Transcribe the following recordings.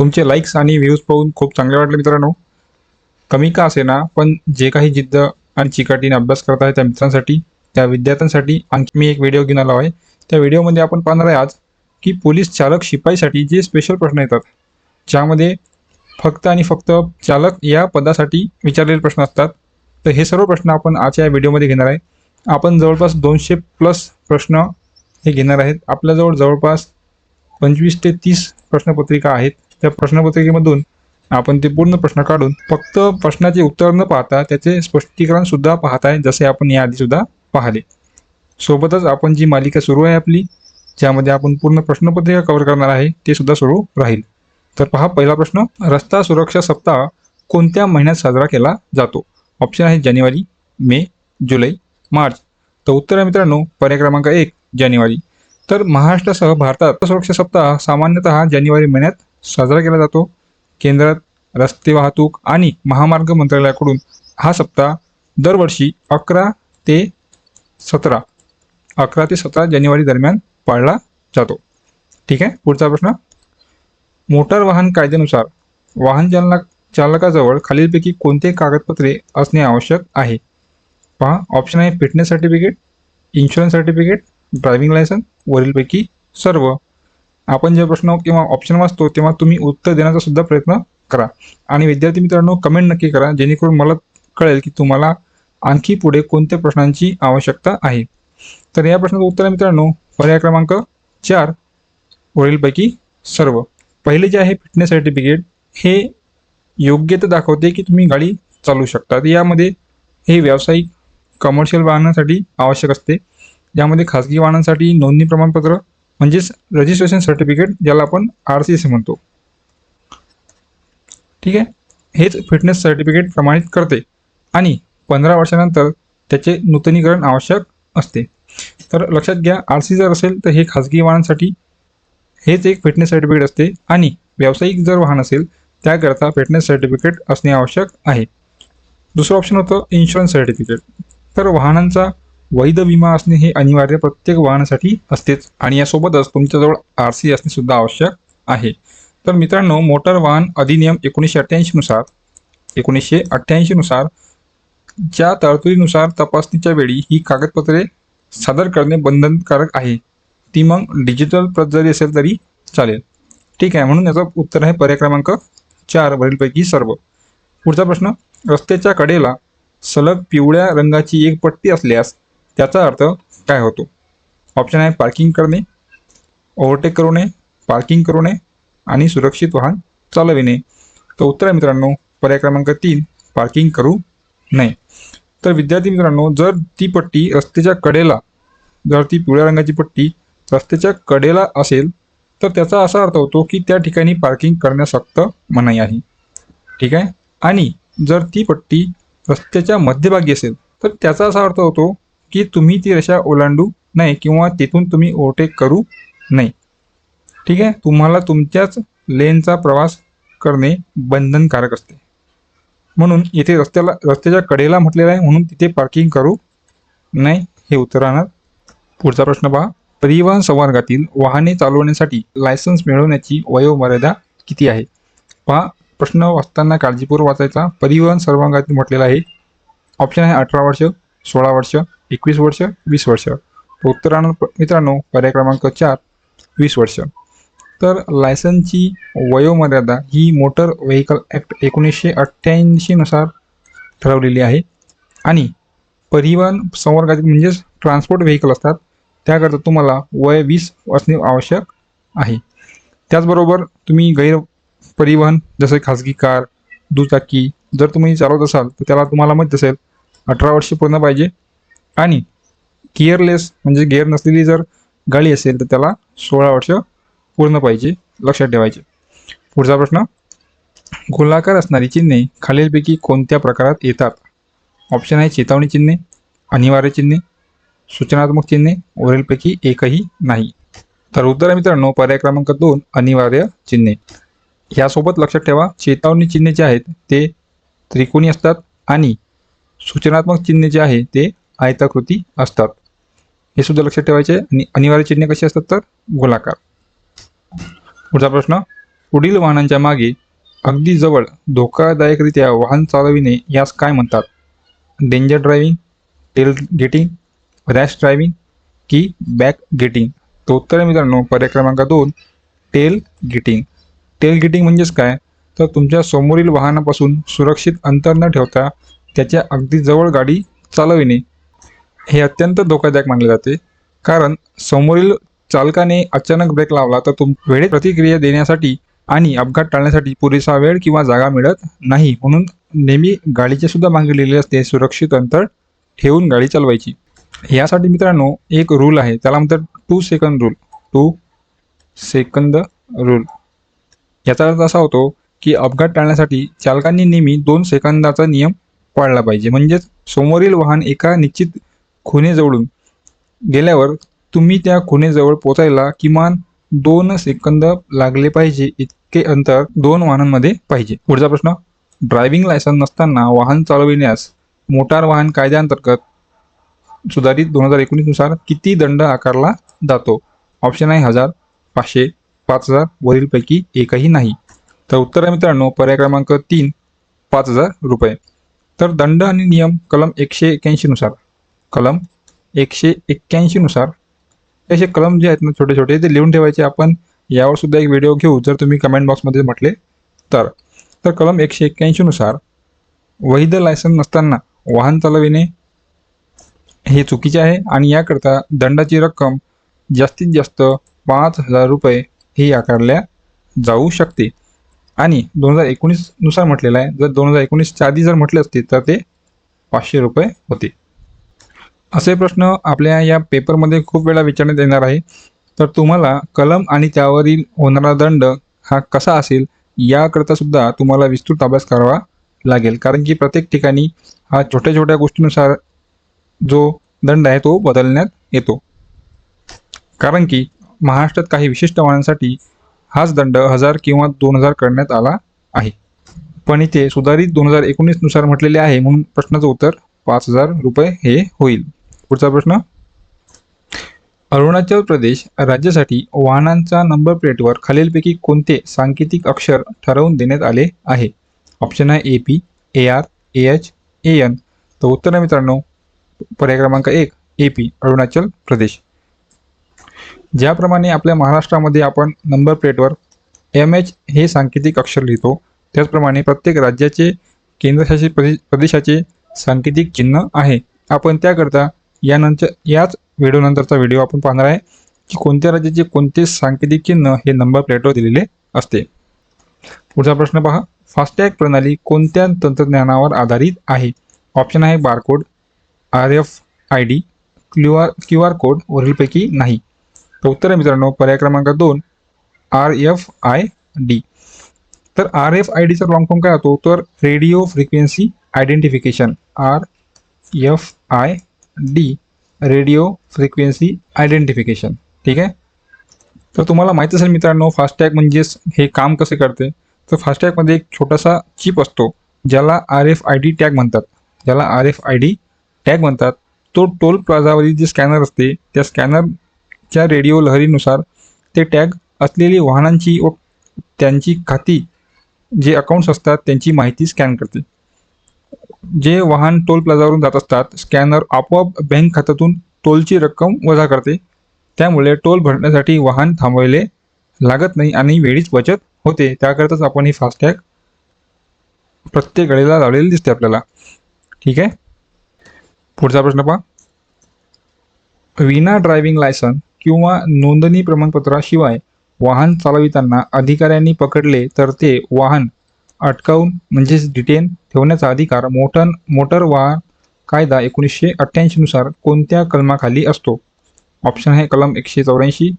तुमचे लाईक्स आणि व्ह्यूज पाहून खूप चांगले वाटले मित्रांनो. कमी का असे ना पण जे काही जिद्द आणि चिकाटीने अभ्यास करत आहे त्या मित्रांसाठी त्या विद्यार्थ्यांसाठी आणखी मी एक व्हिडिओ घेऊन आलो आहे. त्या व्हिडिओमध्ये आपण पाहणार आहे आज की पोलीस चालक शिपाईसाठी जे स्पेशल प्रश्न येतात ज्यामध्ये फक्त आणि फक्त चालक या पदासाठी विचारलेले प्रश्न असतात. तर हे सर्व प्रश्न आपण आजच्या या व्हिडिओमध्ये घेणार आहे. आपण जवळपास दोनशे प्लस प्रश्न हे घेणार आहेत. आपल्याजवळ जवळपास पंचवीस ते तीस प्रश्नपत्रिका आहेत. त्या प्रश्नपत्रिकेमधून आपण ते पूर्ण प्रश्न काढून फक्त प्रश्नाचे उत्तर न पाहता त्याचे स्पष्टीकरण सुद्धा पाहत आहे जसे आपण याआधी सुद्धा पाहिले. सोबतच आपण जी मालिका सुरू आहे आपली ज्यामध्ये आपण पूर्ण प्रश्नपत्रिका कव्हर करणार आहे ते सुद्धा सुरू राहील. तर पहा पहिला प्रश्न रस्ता सुरक्षा सप्ताह कोणत्या महिन्यात साजरा केला जातो? ऑप्शन आहे जानेवारी मे जुलै मार्च. तर उत्तर आहे मित्रांनो पर्याय क्रमांक एक जानेवारी. तर महाराष्ट्रासह भारतात सुरक्षा सप्ताह सामान्यतः जानेवारी महिन्यात साजरा केला जातो. केंद्रात रस्ते वाहतूक आणि महामार्ग मंत्रालयाकडून हा सप्ताह दरवर्षी अकरा ते सतरा अकरा ते सतरा जानेवारी दरम्यान पाळला जातो. ठीक आहे? पुढचा प्रश्न. मोटार वाहन कायद्यानुसार वाहन चालक चालकाजवळ खालीलपैकी कोणते कागदपत्रे असणे आवश्यक आहे? पहा ऑप्शन आहे fitness certificate insurance certificate driving licence वरीलपैकी सर्व आपण जे प्रश्न किंवा ऑप्शन वाचतो तेव्हा तुम्ही उत्तर देण्याचा सुद्धा प्रयत्न करा. आणि विद्यार्थी मित्रांनो कमेंट नक्की करा जेणेकरून मला कळेल की तुम्हाला आणखी पुढे कोणत्या प्रश्नांची आवश्यकता आहे. तर या प्रश्नाचं उत्तर आहे मित्रांनो पर्याय क्रमांक चार वरीलपैकी सर्व. पहिले जे आहे फिटनेस सर्टिफिकेट हे योग्यता दाखवते की तुम्ही गाडी चालवू शकता. यामध्ये हे व्यावसायिक कमर्शियल वाहनांसाठी आवश्यक असते. ज्यामध्ये खाजगी वाहनांसाठी नोंदणी प्रमाणपत्र म्हणजेच रजिस्ट्रेशन सर्टिफिकेट ज्याला आपण आर सी सी म्हणतो. ठीक आहे? हेच फिटनेस सर्टिफिकेट प्रमाणित करते आणि पंधरा वर्षानंतर त्याचे नूतनीकरण आवश्यक असते. तर लक्षात घ्या आर सी जर असेल तर हे खाजगी वाहनांसाठी हेच एक फिटनेस सर्टिफिकेट असते आणि व्यावसायिक जर वाहन असेल त्याकरता फिटनेस सर्टिफिकेट असणे आवश्यक आहे. दुसरं ऑप्शन होतं इन्शुरन्स सर्टिफिकेट तर वाहनांचा वैध विमा असणे हे अनिवार्य प्रत्येक वाहनासाठी असतेच आणि यासोबतच तुमच्याजवळ आर सी असणे सुद्धा आवश्यक आहे. तर मित्रांनो मोटार वाहन अधिनियम एकोणीसशे अठ्ठ्याऐंशीनुसार एकोणीसशे अठ्ठ्याऐंशीनुसार ज्या तरतुदीनुसार तपासणीच्या वेळी ही कागदपत्रे सादर करणे बंधनकारक आहे. ती मग डिजिटल प्रत जरी असेल तरी चालेल. ठीक आहे म्हणून याचं उत्तर आहे पर्याय क्रमांक चार वरीलपैकी सर्व. पुढचा प्रश्न रस्त्याच्या कडेला सलग पिवळ्या रंगाची एक पट्टी असल्यास त्याचा अर्थ काय होतो? ऑप्शन आहे पार्किंग करणे ओव्हरटेक करू नये पार्किंग करू नये आणि सुरक्षित वाहन चालविणे. तर उत्तर आहे मित्रांनो पर्याय क्रमांक तीन पार्किंग करू नये. तर विद्यार्थी मित्रांनो जर ती पट्टी रस्त्याच्या कडेला जर ती पिवळ्या रंगाची पट्टी रस्त्याच्या कडेला असेल तर त्याचा असा अर्थ होतो की त्या ठिकाणी पार्किंग करण्यास सक्त मनाई आहे. ठीक आहे? आणि जर ती पट्टी रस्त्याच्या मध्यभागी असेल तर त्याचा असा अर्थ होतो की तुम्ही ती रेषा ओलांडू नये किंवा तिथून तुम्ही ओव्हरटेक करू नये. ठीक आहे? तुम्हाला तुमच्याच लेनचा प्रवास करणे बंधनकारक असते. म्हणून इथे रस्त्याला रस्त्याच्या कडेला म्हटलेलं आहे म्हणून तिथे पार्किंग करू नये हे उत्तर राहणार पुढचा प्रश्न पहा. परिवहन संवर्गातील वाहने चालवण्यासाठी लायसन्स मिळवण्याची वयोमर्यादा किती आहे? पहा. प्रश्न वाचताना काळजीपूर्वक वाचायचा. परिवहन सर्वांगातील म्हटलेला आहे. ऑप्शन आहे अठरा वर्ष सोळा वर्ष. एकवीस वर्ष वीस वर्ष. तर मित्रांनो पर्याय क्रमांक चार वीस वर्ष. तर लायसनची वयोमर्यादा ही मोटर व्हेकल ॲक्ट एकोणीसशे अठ्ठ्याऐंशीनुसार ठरवलेली आहे. आणि परिवहन संवर्गातील म्हणजेच ट्रान्सपोर्ट व्हेकल असतात त्याकरता तुम्हाला वय वीस असणे आवश्यक आहे. त्याचबरोबर तुम्ही गैर परिवहन जसे खाजगी कार दुचाकी जर तुम्ही चालवत असाल तर त्याला तुम्हाला माहीत असेल अठरा वर्ष पूर्ण पाहिजे. आणि गिअरलेस म्हणजे गिअर नसलेली जर गाडी असेल तर त्याला सोळा वर्ष पूर्ण पाहिजे लक्षात ठेवायचे. पुढचा प्रश्न गोलाकार असणारी चिन्हे खालीलपैकी कोणत्या प्रकारात येतात? ऑप्शन आहे चेतावणी चिन्हे अनिवार्य चिन्हे सूचनात्मक चिन्हे वरीलपैकी एकही नाही. तर उत्तर आहे मित्रांनो पर्याय क्रमांक दोन अनिवार्य चिन्हे. यासोबत लक्षात ठेवा चेतावणी चिन्हे जे आहेत ते त्रिकोणी असतात आणि सूचनात्मक चिन्हे जे आहे ते आयताकृती असतात. हे सुद्धा लक्षात ठेवायचे. आणि अनिवार्य चिन्हे कशी असतात तर गोलाकार. पुढचा प्रश्न पुढील वाहनांच्या मागे अगदी जवळ धोकादायकरित्या वाहन चालविणे यास काय म्हणतात? Danger driving tailgating rash driving की बॅक गेटिंग तर उत्तर आहे मित्रांनो पर्याय क्रमांक दोन टेल गेटिंग टेल गेटिंग म्हणजेच काय? तर तुमच्या समोरील वाहनापासून सुरक्षित अंतर न ठेवता त्याच्या अगदी जवळ गाडी चालविणे. हे अत्यंत धोकादायक मानले जाते. कारण समोरील चालकाने अचानक ब्रेक लावला तर तुम वेळेत प्रतिक्रिया देण्यासाठी आणि अपघात टाळण्यासाठी पुरेसा वेळ किंवा जागा मिळत नाही. म्हणून नेहमी गाडीचे सुद्धा मागे असते सुरक्षित अंतर ठेवून गाडी चालवायची. यासाठी मित्रांनो एक रूल आहे. त्याला म्हणतात two second rule two second rule याचा अर्थ असा होतो की अपघात टाळण्यासाठी चालकांनी नेहमी दोन सेकंदाचा नियम पाळला पाहिजे. म्हणजेच समोरील वाहन एका निश्चित खुणेजवळून गेल्यावर तुम्ही त्या खुणेजवळ पोचायला किमान दोन सेकंद लागले पाहिजे इतके अंतर दोन वाहनांमध्ये पाहिजे. पुढचा प्रश्न ड्रायव्हिंग लायसन्स नसताना वाहन चालविण्यास मोटार वाहन कायद्याअंतर्गत सुधारित दोन हजार एकोणीसनुसार किती दंड आकारला जातो? ऑप्शन आहे हजार पाचशे पाच हजार वरीलपैकी एकही नाही. तर उत्तर आहे मित्रांनो पर्याय क्रमांक तीन पाच हजार रुपये. तर दंड आणि नियम कलम एकशे एक्क्याऐंशी नुसार. कलम एकशे एक्क्याऐंशी नुसार. असे कलम जे आहेत ना छोटे छोटे ते लिहून ठेवायचे आपण. यावर सुद्धा एक व्हिडिओ घेऊ जर तुम्ही कमेंट बॉक्समध्ये म्हटले तर. तर कलम एकशे एक्क्याऐंशी नुसार वैध लायसन नसताना वाहन चालविणे हे चुकीचे आहे आणि याकरता दंडाची रक्कम जास्तीत जास्त पाच हजार रुपये ही आकारल्या जाऊ शकते. आणि दोन हजार एकोणीसनुसार म्हटलेलं आहे. जर दोन हजार एकोणीसच्या आधी जर म्हटले असते तर ते पाचशे रुपये होते. असे प्रश्न आपल्या या पेपरमध्ये खूप वेळा विचारण्यात येणार आहे तर तुम्हाला कलम आणि त्यावरील होणारा दंड हा कसा असेल याकरता सुद्धा तुम्हाला विस्तृत अभ्यास करावा लागेल. कारण की प्रत्येक ठिकाणी हा छोट्या छोट्या गोष्टीनुसार जो दंड आहे तो बदलण्यात येतो. कारण की महाराष्ट्रात काही विशिष्ट वाहनांसाठी हाच दंड हजार किंवा दोन हजार करण्यात आला आहे. पण इथे सुधारित दोन हजार एकोणीसनुसार म्हटलेले आहे म्हणून प्रश्नाचं उत्तर पाच हजार रुपये हे होईल. पुढचा प्रश्न. अरुणाचल प्रदेश राज्यासाठी वाहनांच्या नंबर प्लेटवर खालीलपैकी कोणते सांकेतिक अक्षर ठरवून देण्यात आले आहे? ऑप्शन आहे A P A R A H A N तर उत्तर आहे मित्रांनो पर्याय क्रमांक एक ए पी अरुणाचल प्रदेश. ज्याप्रमाणे आपल्या महाराष्ट्रामध्ये आपण नंबर प्लेटवर एम एच हे सांकेतिक अक्षर लिहितो त्याचप्रमाणे प्रत्येक राज्याचे केंद्रशासित प्रदेश प्रदेशाचे सांकेतिक चिन्ह आहे. आपण त्याकरता यानंतर याच व्हिडिओनंतरचा व्हिडिओ आपण पाहणार आहे की कोणत्या राज्याचे कोणते सांकेतिक चिन्ह हे नंबर प्लेटवर दिलेले असते. पुढचा प्रश्न पहा. फास्टॅग प्रणाली कोणत्या तंत्रज्ञानावर आधारित आहे? ऑप्शन आहे barcode R F I D Q R Q R code वरीलपैकी नाही. तर उत्तर आहे मित्रांनो पर्याय क्रमांक दोन आर एफ आय डी तर आर एफ आय डीचा लॉंग फॉर्म काय होतो? तर radio frequency identification R F I D radio frequency identification. ठीक आहे? तर तुम्हाला माहीत असेल मित्रांनो फास्टॅग म्हणजेच हे काम कसे करते? तर फास्टॅगमध्ये एक छोटासा चिप असतो ज्याला R F I D tag म्हणतात. ज्याला R F I D tag म्हणतात. तो टोल प्लाझावरील जे स्कॅनर असते त्या स्कॅनरच्या रेडिओ लहरीनुसार ते टॅग असलेली वाहनांची व त्यांची खाती जे अकाउंट्स असतात त्यांची माहिती स्कॅन करते. जे वाहन टोल प्लाझावरून जात असतात स्कॅनर आपोआप बँक खात्यातून टोलची रक्कम वजा करते. त्यामुळे टोल भरण्यासाठी वाहन थांबवले लागत नाही आणि वेळीच बचत होते. त्याकरताच आपण ही फास्टॅग प्रत्येक गडीला लावलेली दिसते आपल्याला. ठीक आहे? पुढचा प्रश्न पहा. विना ड्रायव्हिंग लायसन किंवा नोंदणी प्रमाणपत्राशिवाय वाहन चालविताना अधिकाऱ्यांनी पकडले तर ते वाहन अटकावून म्हणजेच डिटेन ठेवण्याचा अधिकार मोटन मोटर वाहन कायदा एकोणीसशे अठ्ठ्याऐंशीनुसार कोणत्या कलमाखाली असतो? ऑप्शन आहे कलम एकशे चौऱ्याऐंशी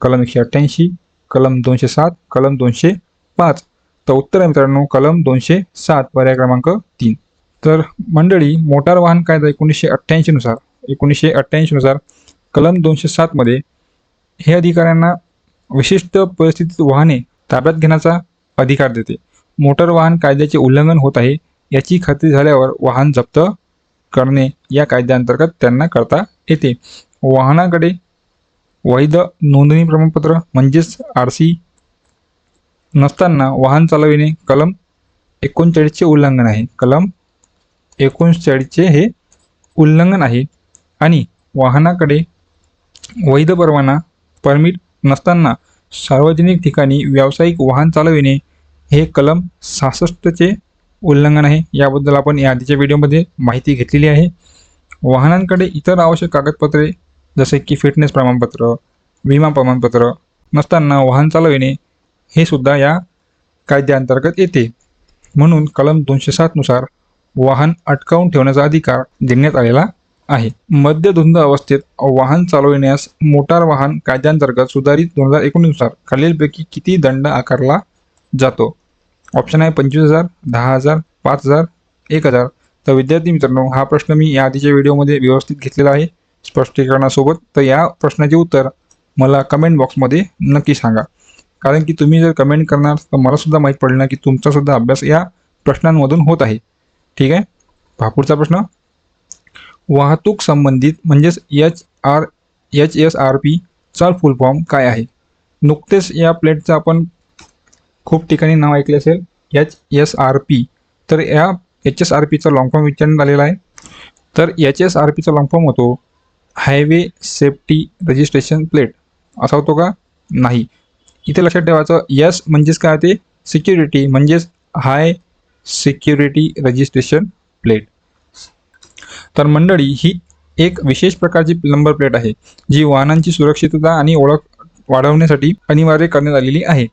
कलम एकशे अठ्ठ्याऐंशी कलम दोनशे सात कलम दोनशे पाच. तर उत्तर आहे मित्रांनो कलम दोनशे सात पर्याय क्रमांक तीन. तर मंडळी मोटार वाहन कायदा एकोणीसशे अठ्ठ्याऐंशीनुसार एकोणीसशे अठ्ठ्याऐंशीनुसार कलम दोनशे सातमध्ये हे अधिकाऱ्यांना विशिष्ट परिस्थितीत वाहने ताब्यात घेण्याचा अधिकार देते. मोटर वाहन कायद्याचे उल्लंघन होत आहे याची खात्री झाल्यावर वाहन जप्त करणे या कायद्याअंतर्गत त्यांना करता येते. वाहनाकडे वैध नोंदणी प्रमाणपत्र म्हणजेच आर सी नसताना वाहन चालविणे कलम एकोणचाळीसचे उल्लंघन आहे. कलम एकोणचाळीसचे हे उल्लंघन आहे आणि वाहनाकडे वैध परवाना परमिट नसताना सार्वजनिक ठिकाणी व्यावसायिक वाहन चालविणे हे कलम सहासष्टचे उल्लंघन आहे. याबद्दल आपण या आधीच्या व्हिडिओमध्ये माहिती घेतलेली आहे. वाहनांकडे इतर आवश्यक कागदपत्रे जसे की फिटनेस प्रमाणपत्र विमा प्रमाणपत्र नसताना वाहन चालविणे हे सुद्धा या कायद्याअंतर्गत येते. म्हणून कलम दोनशे सातनुसार वाहन अटकावून ठेवण्याचा अधिकार देण्यात आलेला आहे. मद्यधुंद अवस्थेत वाहन चालविण्यास मोटार वाहन कायद्याअंतर्गत सुधारित दोन हजार एकोणीसनुसार खालीलपैकी किती दंड आकारला जातो. ऑप्शन आहे पंचवीस हजार दहा हजार पाच हजार एक हजार. तर विद्यार्थी मित्रांनो हा प्रश्न मी या आधीच्या व्हिडिओमध्ये व्यवस्थित घेतलेला आहे. स्पष्टीकरणासोबत. तर या प्रश्नाचे उत्तर मला कमेंट बॉक्समध्ये नक्की सांगा. कारण की तुम्ही जर कमेंट करणार तर मलासुद्धा माहीत पडलं ना की तुमचासुद्धा अभ्यास या प्रश्नांमधून होत आहे. ठीक आहे? भापूरचा प्रश्न. वाहतूक संबंधित म्हणजेच H R H S R पीचा फुल फॉर्म काय आहे? नुकतेच या प्लेटचा आपण खूप ठिकाणी नाव ऐकले असेल एच एस आर पी तर या एच एस आर पीचा लॉंग फॉर्म विचारण्यात आलेला आहे. तर एच एस आर पीचा लॉंग फॉर्म होतो हायवे सेफ्टी रजिस्ट्रेशन प्लेट असा होतो का? नाही. इथे लक्षात ठेवायचं यस म्हणजेच काय ते? सिक्युरिटी म्हणजेच हाय सिक्युरिटी रजिस्ट्रेशन प्लेट तर मंडळी ही एक विशेष प्रकारची नंबर प्लेट आहे जी वाहनांची सुरक्षितता आणि ओळख वाढवण्यासाठी अनिवार्य करण्यात आलेली आहे.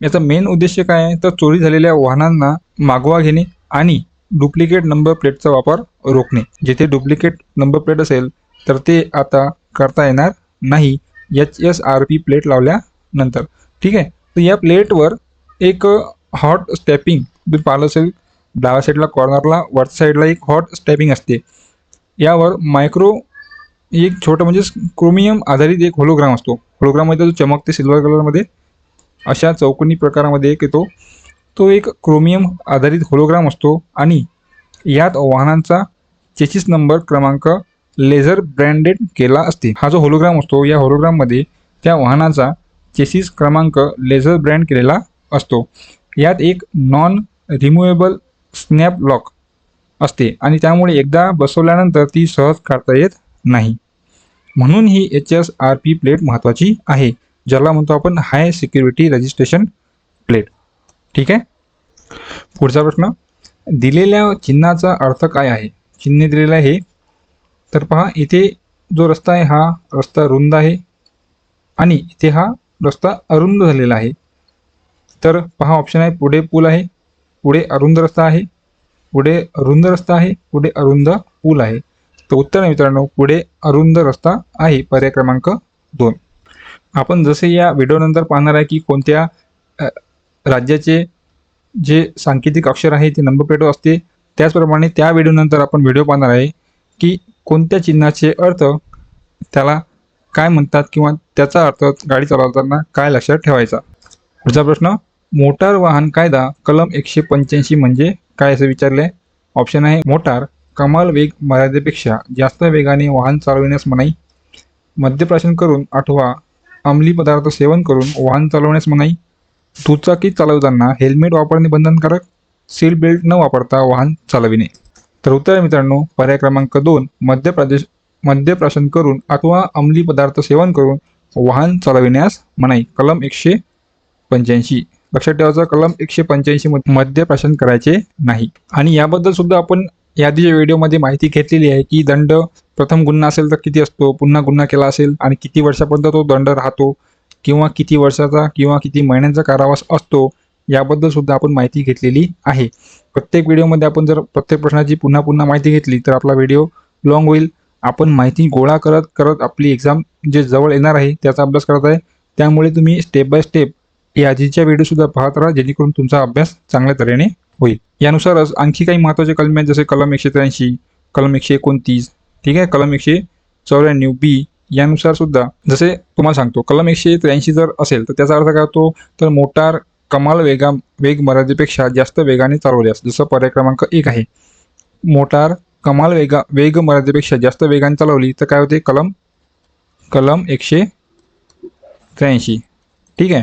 याचा मेन उद्देश काय आहे? तर चोरी झालेल्या वाहनांना मागोवा घेणे आणि डुप्लिकेट नंबर प्लेटचा वापर रोखणे. जिथे डुप्लिकेट नंबर प्लेट असेल तर ते आता करता येणार नाही. H S R P plate लावल्यानंतर. ठीक आहे? तर या प्लेटवर एक हॉट स्टॅपिंग तुम्ही पाहिलं असेल डाव्या साईडला कॉर्नरला वरच्या साईडला एक हॉट स्टॅपिंग असते. यावर मायक्रो एक छोटं म्हणजे क्रोमियम आधारित एक होलोग्राम असतो. होलोग्राममध्ये जो चमकते सिल्वर कलरमध्ये अशा चौकोनी प्रकारामध्ये एक येतो. तो एक क्रोमियम आधारित होलोग्राम असतो आणि यात वाहनांचा चेसिस नंबर क्रमांक लेझर ब्रँडेड केला असते. हा जो होलोग्राम असतो या होलोग्राममध्ये त्या वाहनाचा चेसिस क्रमांक लेझर ब्रँड केलेला असतो. यात एक नॉन रिमुवेबल स्नॅप लॉक असते आणि त्यामुळे एकदा बसवल्यानंतर ती सहज काढता येत नाही. म्हणून ही H S R P plate महत्त्वाची आहे. ज्याला म्हणतो आपण हाय सिक्युरिटी रजिस्ट्रेशन प्लेट ठीक आहे? पुढचा प्रश्न. दिलेल्या चिन्हाचा अर्थ काय आहे? चिन्ह दिलेलं आहे. तर पहा इथे जो रस्ता आहे हा रस्ता रुंद आहे आणि इथे हा रस्ता अरुंद झालेला आहे. तर पहा ऑप्शन आहे पुढे पूल आहे पुढे अरुंद रस्ता आहे पुढे अरुंद रस्ता आहे पुढे अरुंद पूल आहे. तर उत्तर आहे मित्रांनो पुढे अरुंद रस्ता आहे पर्याय क्रमांक दोन. आपण जसे या व्हिडिओनंतर पाहणार आहे की कोणत्या राज्याचे जे सांकेतिक अक्षर आहे ते नंबर प्लेटवर असते. त्याचप्रमाणे त्या व्हिडिओनंतर आपण व्हिडिओ पाहणार आहे की कोणत्या चिन्हाचे अर्थ त्याला काय म्हणतात किंवा त्याचा अर्थ गाडी चालवताना काय लक्षात ठेवायचा. पुढचा प्रश्न मोटार वाहन कायदा कलम एकशे पंच्याऐंशी म्हणजे काय असं विचारले ऑप्शन आहे मोटार कमाल वेग मर्यादेपेक्षा जास्त वेगाने वाहन चालविण्यास मनाई. मद्यप्राशन करून आठवा अंमली पदार्थ सेवन करून वाहन चालवण्यास मनाई. दुचाकी चालवताना हेल्मेट वापरणे बंधनकारक सीट बेल्ट न वापरता वाहन चालविणे. तर उत्तर मित्रांनो पर्याय क्रमांक दोन मध्य प्रदेश मद्यप्राशन करून अथवा अंमली पदार्थ सेवन करून वाहन चालविण्यास मनाई. कलम एकशे पंच्याऐंशी. लक्षात ठेवायचं कलम एकशे पंच्याऐंशी मद्यप्राशन करायचे नाही. आणि याबद्दल सुद्धा आपण यादीच्या व्हिडिओमध्ये माहिती घेतलेली आहे की दंड प्रथम गुन्हा असेल तर किती असतो पुन्हा गुन्हा केला असेल आणि किती वर्षापर्यंत तो दंड राहतो किंवा किती वर्षाचा किंवा किती महिन्यांचा कारावास असतो याबद्दल सुद्धा आपण माहिती घेतलेली आहे. प्रत्येक व्हिडिओमध्ये आपण जर प्रत्येक प्रश्नाची पुन्हा पुन्हा माहिती घेतली तर आपला व्हिडिओ लॉंग होईल. आपण माहिती गोळा करत करत आपली एक्झाम जे जवळ येणार आहे त्याचा अभ्यास करत आहे. त्यामुळे तुम्ही स्टेप बाय स्टेप या आधीच्या व्हिडिओ सुद्धा पाहत राहा जेणेकरून तुमचा अभ्यास चांगल्या तऱ्हेने होईल. यानुसारच आणखी काही महत्त्वाचे कलम आहेत जसे कलम एकशे त्र्याऐंशी कलम एकशे एकोणतीस ठीक आहे? कलम एकशे चौऱ्याण्णव बी यानुसार सुद्धा जसे तुम्हाला सांगतो कलम एकशे त्र्याऐंशी जर असेल तर त्याचा अर्थ काय होतो? तर मोटार कमाल वेगा वेग मर्यादेपेक्षा जास्त वेगाने चालवल्यास जसं पर्याय क्रमांक एक आहे. मोटार कमाल वेगा वेग मर्यादेपेक्षा जास्त वेगाने चालवली तर काय होते? कलम कलम एकशे त्र्याऐंशी ठीक आहे?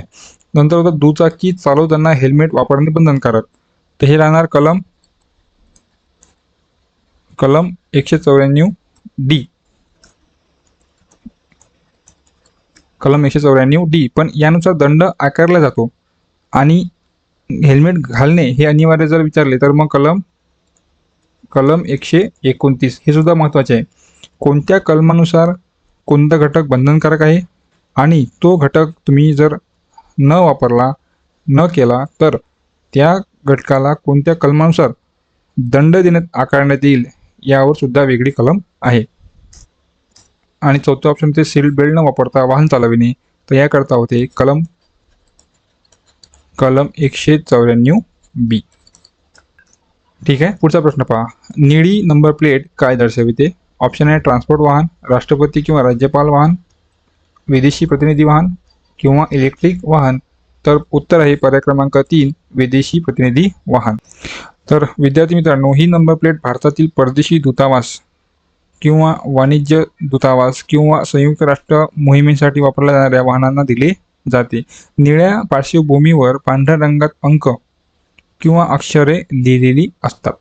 नंतर होतं दुचाकी चालवताना हेल्मेट वापरणे बंधनकारक तर हे राहणार कलम कलम एकशे चौऱ्याण्णव डी कलम एकशे चौऱ्याण्णव डी पण यानुसार दंड आकारला जातो. आणि हेल्मेट घालणे हे अनिवार्य जर विचारले तर मग कलम कलम एकशे एकोणतीस हे सुद्धा महत्त्वाचे आहे. कोणत्या कलमानुसार कोणता घटक बंधनकारक आहे? आणि तो घटक तुम्ही जर न वापरला न केला तर त्या घटकाला कोणत्या कलमानुसार दंड देण्यात आकारण्यात येईल यावर सुद्धा वेगळी कलम आहे. आणि चौथं ऑप्शन ते सीट बेल्ट न वापरता वाहन चालविणे तर याकरता होते कलम कलम एकशे चौऱ्याण्णव बी ठीक आहे? पुढचा प्रश्न पहा. निळी नंबर प्लेट काय दर्शविते? ऑप्शन आहे ट्रान्सपोर्ट वाहन राष्ट्रपती किंवा राज्यपाल वाहन विदेशी प्रतिनिधी वाहन किंवा इलेक्ट्रिक वाहन तर उत्तर आहे पर्याय क्रमांक तीन विदेशी प्रतिनिधी वाहन. तर विद्यार्थी मित्रांनो ही नंबर प्लेट भारतातील परदेशी दूतावास किंवा वाणिज्य दूतावास किंवा संयुक्त राष्ट्र मोहिमेसाठी वापरल्या जाणाऱ्या वाहनांना दिले जाते. निळ्या पार्श्वभूमीवर पांढऱ्या रंगात अंक किंवा अक्षरे लिहिलेली असतात.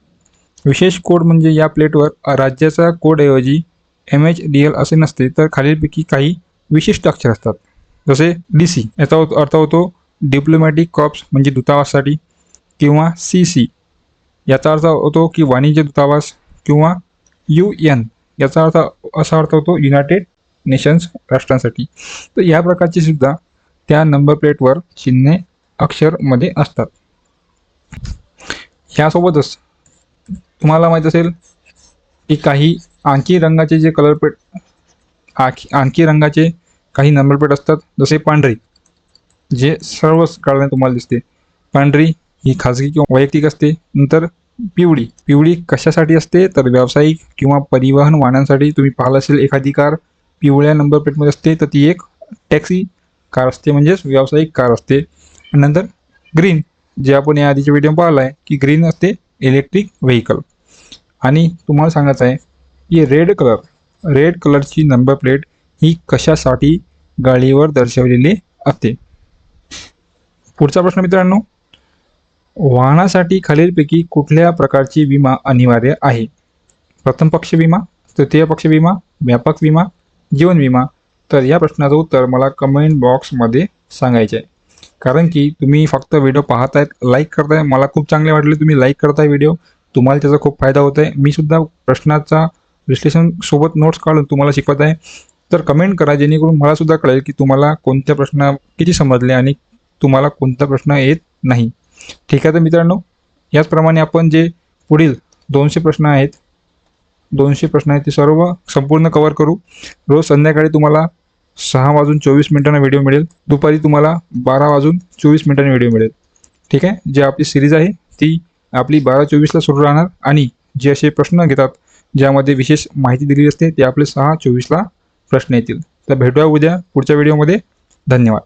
विशेष कोड म्हणजे या प्लेटवर राज्याचा कोडऐवजी एम एच डी एल असे नसते तर खालीलपैकी काही विशिष्ट अक्षर असतात. जसे डी सी याचा अर्थ होतो डिप्लोमॅटिक कॉप्स म्हणजे दूतावाससाठी किंवा सी सी याचा अर्थ होतो की वाणिज्य दूतावास किंवा यू एन याचा अर्थ असा अर्थ होतो युनायटेड नेशन्स राष्ट्रांसाठी. तर या प्रकारची सुद्धा त्या नंबर प्लेटवर चिन्हे अक्षरमध्ये असतात. ह्यासोबतच तुम्हाला माहीत असेल की काही आणखी रंगाचे जे कलर प्लेट आणखी आणखी रंगाचे काही नंबर प्लेट असतात जसे पांढरी जे सर्वच काळाने तुम्हाला दिसते. पांढरी ही खाजगी किंवा वैयक्तिक असते नंतर पिवळी. पिवळी कशासाठी असते? तर व्यावसायिक किंवा परिवहन वाहनांसाठी तुम्ही पाहिलं असेल एखादी कार पिवळ्या नंबर प्लेटमध्ये असते तर ती एक टॅक्सी कार असते म्हणजेच व्यावसायिक कार असते. आणि नंतर ग्रीन जे आपण या आधीच्या व्हिडिओ पाहिला आहे की ग्रीन असते इलेक्ट्रिक व्हेकल आणि तुम्हाला सांगायचं आहे की रेड कलर रेड कलरची नंबर प्लेट ही कशासाठी गाडीवर दर्शवलेली असते? पुढचा प्रश्न मित्रांनो वाहनासाठी खालीलपैकी कुठल्या प्रकारची विमा अनिवार्य आहे? प्रथम पक्ष विमा तृतीय पक्ष विमा व्यापक विमा जीवन विमा? तर या प्रश्नाचं उत्तर मला कमेंट बॉक्समध्ये सांगायचे आहे कारण की तुम्ही फक्त व्हिडिओ पाहतायत लाईक करताय मला खूप चांगले वाटले तुम्ही लाईक करताय व्हिडिओ. तुम्हाला त्याचा खूप फायदा होत आहे मी सुद्धा प्रश्नाचा विश्लेषण सोबत नोट्स काढून तुम्हाला शिकवत आहे. तर कमेंट करा जेणेकरून मला सुद्धा कळेल की तुम्हाला कोणत्या प्रश्न किती समजले आणि तुम्हाला कोणता प्रश्न येत नाही. ठीक आहे तर मित्रांनो याचप्रमाणे आपण जे पुढील दोनशे प्रश्न आहेत दोनशे प्रश्न आहेत ते सर्व संपूर्ण कव्हर करू. रोज संध्याकाळी तुम्हाला सहा वाजून चोवीस मिनिटांना व्हिडिओ मिळेल. दुपारी तुम्हाला बारा वाजून चोवीस मिनिटांनी व्हिडिओ मिळेल. ठीक आहे? जी आपली सिरीज आहे ती आपली बारा चोवीसला सुरू राहणार आणि जे असे प्रश्न घेतात ज्यामध्ये विशेष माहिती दिलेली असते ते आपले सहा चोवीसला प्रश्न येतील. तर भेटूया उद्या पुढच्या व्हिडिओमध्ये धन्यवाद.